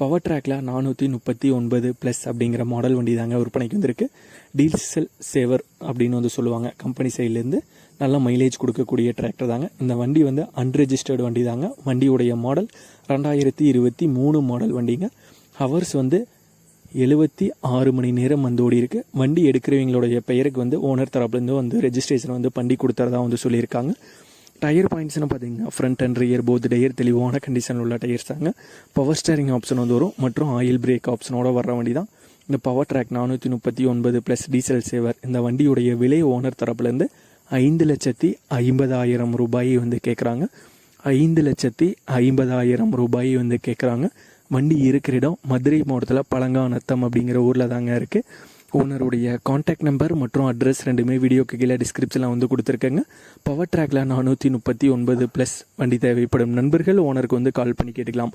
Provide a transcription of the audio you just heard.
Power ட்ராக்கில் நானூற்றி முப்பத்தி ஒன்பது ப்ளஸ் அப்படிங்கிற மாடல் வண்டி தாங்க விற்பனைக்கு வந்திருக்கு. டீசல் சேவர் அப்படின்னு வந்து சொல்லுவாங்க. கம்பெனி சைட்லேருந்து நல்ல மைலேஜ் கொடுக்கக்கூடிய டிராக்டர் தாங்க. இந்த வண்டி வந்து அன்ரெஜிஸ்டர்டு வண்டி தாங்க. வண்டியுடைய மாடல் ரெண்டாயிரத்தி இருபத்தி மூணு மாடல் வண்டிங்க. ஹவர்ஸ் வந்து எழுபத்தி ஆறு மணி நேரம் வந்து ஓடி இருக்கு. வண்டி எடுக்கிறவங்களுடைய பெயருக்கு வந்து ஓனர் தரப்புலேருந்து வந்து ரெஜிஸ்ட்ரேஷன் வந்து பண்ணி கொடுத்துறதா வந்து சொல்லியிருக்காங்க. டயர் பாயிண்ட்ஸ்னு பார்த்தீங்கன்னா front and rear both tyre தெளிவான கண்டிஷனில் உள்ள டயர்ஸ் தாங்க. பவர் ஸ்டேரிங் ஆப்ஷன் வந்து வரும் மற்றும் ஆயில் பிரேக் ஆப்ஷனோட வர வண்டி தான் இந்த பவர் ட்ராக் நானூற்றி முப்பத்தி ஒன்பது ப்ளஸ் டீசல் சேவர் இந்த வண்டியுடைய விலை ஓனர் தரப்புலேருந்து ஐந்து லட்சத்தி ஐம்பதாயிரம் ரூபாய் வந்து கேட்குறாங்க ஐந்து லட்சத்தி ஐம்பதாயிரம் ரூபாய் வந்து கேட்குறாங்க வண்டி இருக்கிற இடம் மதுரை மாவட்டத்தில் பழங்காநத்தம் அப்படிங்கிற ஊரில் தாங்க இருக்குது ஓனருடைய காண்டாக்ட் நம்பர் மற்றும் அட்ரஸ் ரெண்டுமே வீடியோக்கு கீழே டிஸ்கிரிப்ஷனில் வந்து கொடுத்துருக்கேங்க. பவர் ட்ராக்ல நானூற்றி முப்பத்தி ஒன்பது ப்ளஸ் வண்டி தேவைப்படும். நண்பர்கள் ஓனருக்கு வந்து கால் பண்ணி கேட்டுக்கலாம்.